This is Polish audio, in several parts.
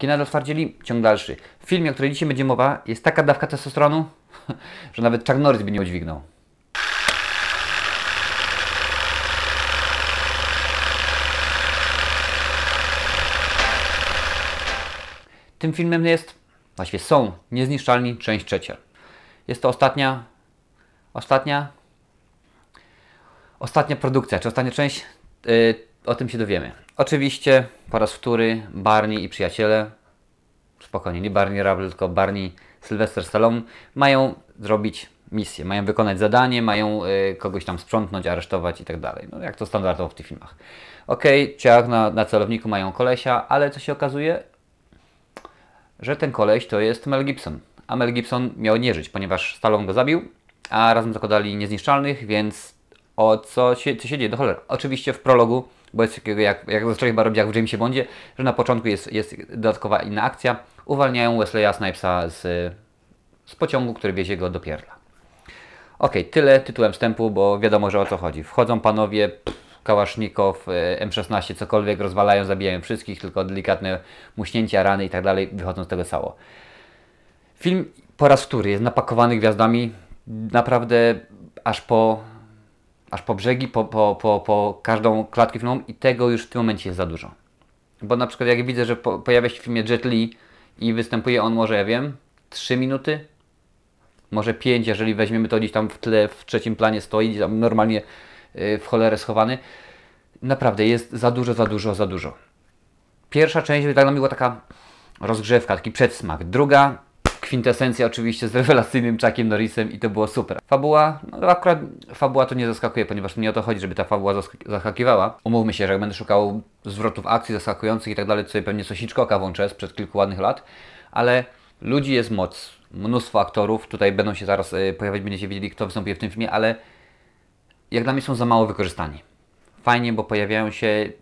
Kina zatwardzieli, ciąg dalszy. W filmie, o którym dzisiaj będzie mowa, jest taka dawka testosteronu, że nawet Chuck Norris by nie udźwignął. Tym filmem jest, właściwie są, Niezniszczalni, część trzecia. Jest to ostatnia, ostatnia, ostatnia produkcja, czy ostatnia część, yy, o tym się dowiemy. Oczywiście po raz wtóry Barney i przyjaciele, spokojnie, nie Barney Rubble, tylko Barney Sylvester Stallone, mają zrobić misję, mają wykonać zadanie, mają y, kogoś tam sprzątnąć, aresztować i tak dalej. No jak to standardowo w tych filmach. Okej, okay, ciach na, na celowniku mają kolesia, ale co się okazuje? Że ten koleś to jest Mel Gibson. A Mel Gibson miał nie żyć, ponieważ Stallone go zabił, a razem zakładali niezniszczalnych, więc o co się, co się dzieje do cholery. Oczywiście w prologu, bo jest takiego jak, jak zaczęli chyba jak w Jamesie Bondzie, że na początku jest, jest dodatkowa inna akcja. Uwalniają Wesleya Snipesa z, z pociągu, który wiezie go do Pierla. Ok, tyle tytułem wstępu, bo wiadomo, że o co chodzi. Wchodzą panowie, Kałasznikow, M16, cokolwiek, rozwalają, zabijają wszystkich, tylko delikatne muśnięcia, rany i tak dalej, wychodzą z tego cało. Film po raz wtóry jest napakowany gwiazdami, naprawdę aż po, aż po brzegi, po, po, po, po każdą klatkę filmową i tego już w tym momencie jest za dużo. Bo na przykład jak widzę, że po, pojawia się w filmie Jet Li i występuje on może, ja wiem, 3 minuty, może 5, jeżeli weźmiemy to gdzieś tam w tle, w trzecim planie stoi, tam normalnie w cholerę schowany. Naprawdę jest za dużo, za dużo, za dużo. Pierwsza część dla mnie była taka rozgrzewka, taki przedsmak. Druga kwintesencja oczywiście z rewelacyjnym Chuckiem Norrisem i to było super. Fabuła, no akurat fabuła to nie zaskakuje, ponieważ nie o to chodzi, żeby ta fabuła zaskakiwała. Umówmy się, że jak będę szukał zwrotów akcji zaskakujących i tak dalej, to sobie pewnie coś Hitchcocka włączę sprzed kilku ładnych lat, ale ludzi jest moc, mnóstwo aktorów, tutaj będą się zaraz y, pojawiać, będziecie wiedzieli kto występuje w tym filmie, ale jak dla mnie są za mało wykorzystani. Fajnie, bo pojawiają się,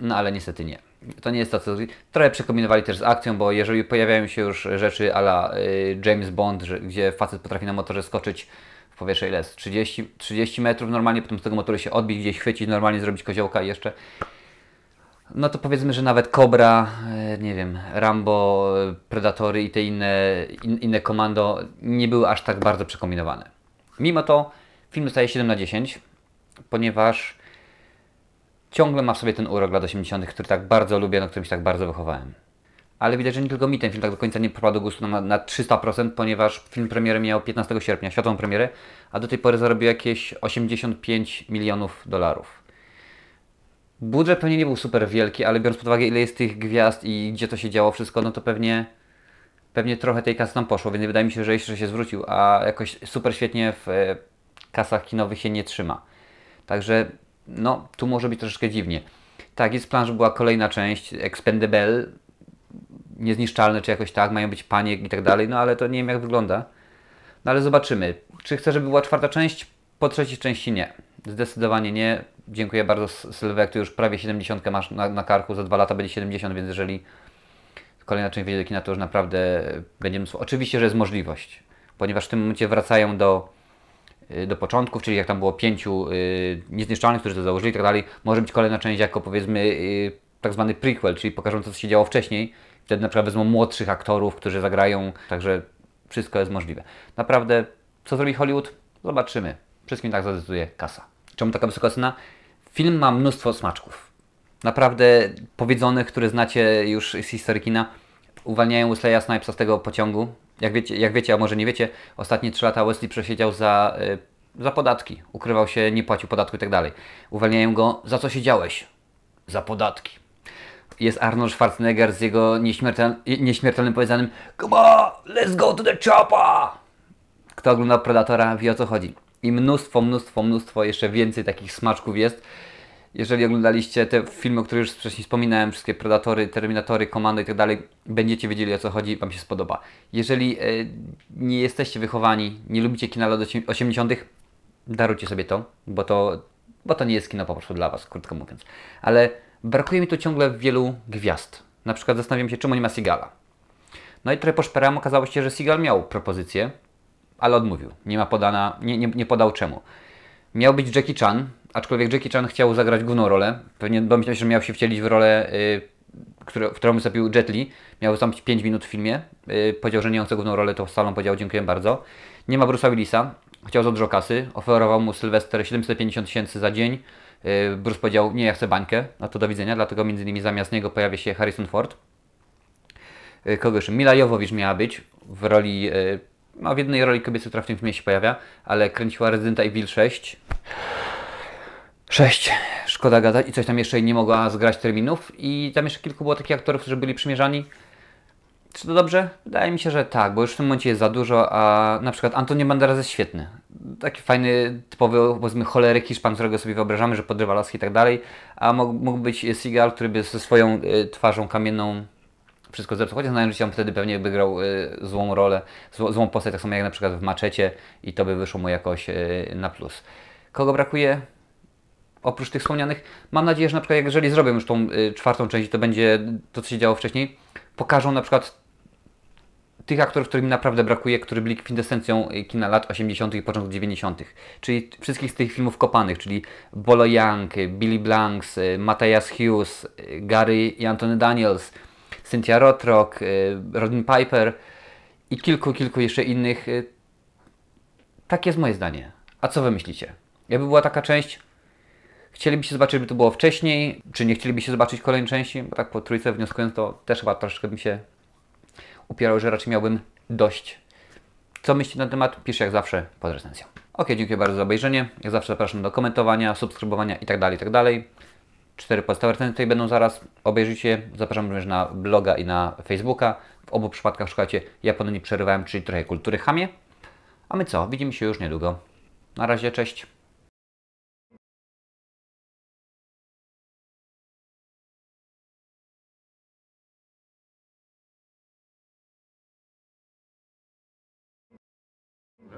no ale niestety nie. To nie jest to, co trochę przekombinowali też z akcją, bo jeżeli pojawiają się już rzeczy ala y, James Bond, gdzie facet potrafi na motorze skoczyć w powietrze ile jest? 30, 30 metrów normalnie, potem z tego motoru się odbić, gdzieś chwycić, normalnie zrobić koziołka i jeszcze no to powiedzmy, że nawet Cobra, y, nie wiem, Rambo, Predatory i te inne, in, inne komando nie były aż tak bardzo przekombinowane. Mimo to Film dostaje 7 na 10, ponieważ ciągle ma w sobie ten urok lat 80., który tak bardzo lubię, na którym się tak bardzo wychowałem. Ale widać, że nie tylko mi ten film tak do końca nie popadł do gustu na, na 300%, ponieważ film premiery miał 15 sierpnia, światową premierę, a do tej pory zarobił jakieś 85 milionów dolarów. Budżet pewnie nie był super wielki, ale biorąc pod uwagę ile jest tych gwiazd i gdzie to się działo wszystko, no to pewnie pewnie trochę tej kasy tam poszło, więc wydaje mi się, że jeszcze się zwrócił, a jakoś super świetnie w kasach kinowych się nie trzyma. Także no, tu może być troszeczkę dziwnie. Tak, jest plan, że była kolejna część, Expendable, niezniszczalne czy jakoś tak, mają być panie i tak dalej, no ale to nie wiem jak wygląda. No ale zobaczymy. Czy chcę, żeby była czwarta część? Po trzeciej części nie. Zdecydowanie nie. Dziękuję bardzo Sylwek, tu już prawie 70 masz na, na karku, za dwa lata będzie 70, więc jeżeli kolejna część wyjdzie do kina, to już naprawdę będziemy... Oczywiście, że jest możliwość, ponieważ w tym momencie wracają do do początków, czyli jak tam było pięciu y, niezniszczalnych, którzy to założyli i tak dalej, może być kolejna część jako powiedzmy y, tak zwany prequel, czyli pokażący co się działo wcześniej. Wtedy na przykład wezmą młodszych aktorów, którzy zagrają, także wszystko jest możliwe. Naprawdę, co zrobi Hollywood? Zobaczymy. Wszystkim tak zadecyduje kasa. Czemu taka wysoka cena? Film ma mnóstwo smaczków. Naprawdę powiedzonych, które znacie już z historii kina, uwalniają Wesleya Snipesa z tego pociągu, jak wiecie, jak wiecie, a może nie wiecie, ostatnie 3 lata Wesley przesiedział za, y, za podatki. Ukrywał się, nie płacił podatku i tak dalej. Uwalniają go, za co siedziałeś? Za podatki. Jest Arnold Schwarzenegger z jego nieśmiertel, nieśmiertelnym powiedzanym Come on, let's go to the chopper! Kto oglądał Predatora wie o co chodzi. I mnóstwo, mnóstwo, mnóstwo jeszcze więcej takich smaczków jest. Jeżeli oglądaliście te filmy, o których już wcześniej wspominałem, wszystkie Predatory, Terminatory, Komando i tak dalej, będziecie wiedzieli o co chodzi, Wam się spodoba. Jeżeli e, nie jesteście wychowani, nie lubicie kina lat 80., darujcie sobie to, bo to, bo to nie jest kino po prostu dla Was, krótko mówiąc. Ale brakuje mi tu ciągle wielu gwiazd. Na przykład zastanawiam się, czemu nie ma Sigala. No i trochę poszperałem, okazało się, że Sigal miał propozycję, ale odmówił. Nie ma podana, nie, nie, nie podał czemu. Miał być Jackie Chan, aczkolwiek Jackie Chan chciał zagrać główną rolę. Pewnie domyślam się, że miał się wcielić w rolę y, którą wystąpił Jet Li, miał wystąpić 5 minut w filmie. Yy, powiedział, że nie chce główną rolę, to Stallone powiedział dziękuję bardzo. Nie ma Bruce'a Willisa, chciał za dużo kasy, oferował mu Sylwester 750 tysięcy za dzień. Yy, Bruce powiedział, nie, ja chcę bańkę, no to do widzenia, dlatego między innymi zamiast niego pojawia się Harrison Ford. Yy, kogo jeszcze? Mila Jowowicz miała być w roli, yy, no w jednej roli kobiety, która w tym filmie się pojawia, ale kręciła Residenta Evil 6. 6. Szkoda gadać i coś tam jeszcze nie mogła zgrać terminów i tam jeszcze kilku było takich aktorów, którzy byli przymierzani. Czy to dobrze? Wydaje mi się, że tak, bo już w tym momencie jest za dużo, a na przykład Antonio Banderas jest świetny. Taki fajny, typowy, powiedzmy, cholery Hiszpan, którego sobie wyobrażamy, że podrywa laski i tak dalej, a mógł, mógł być Seagal, który by ze swoją y, twarzą kamienną wszystko zepsuł, chociaż znając on wtedy pewnie by grał y, złą rolę, zł, złą postać, tak samo jak na przykład w Maczecie i to by wyszło mu jakoś y, na plus. Kogo brakuje? Oprócz tych wspomnianych, mam nadzieję, że na przykład jeżeli zrobią już tą y, czwartą część, to będzie to, co się działo wcześniej, pokażą na przykład tych aktorów, którym naprawdę brakuje, którzy byli kwintesencją kina lat 80. i początku 90. Czyli wszystkich z tych filmów kopanych, czyli Bolo Young, Billy Blanks, Matthias Hughes, Gary i Anthony Daniels, Cynthia Rothrock, Rodin Piper i kilku, kilku jeszcze innych. Tak jest moje zdanie. A co wy myślicie? Jakby była taka część, Chcielibyście zobaczyć, żeby to było wcześniej, czy nie chcielibyście zobaczyć kolejnej części? Bo tak po trójce wnioskując, to też chyba troszeczkę bym się upierał, że raczej miałbym dość. Co myślicie na temat? Piszcie jak zawsze pod recenzją. Ok, dziękuję bardzo za obejrzenie. Jak zawsze zapraszam do komentowania, subskrybowania itd. Tak itd. Tak Cztery podstawowe recenzje tutaj będą zaraz. Obejrzyjcie. Zapraszam również na bloga i na Facebooka. W obu przypadkach szukacie Japonii nie przerywałem, czyli trochę kultury chamie. A my co? Widzimy się już niedługo. Na razie, cześć.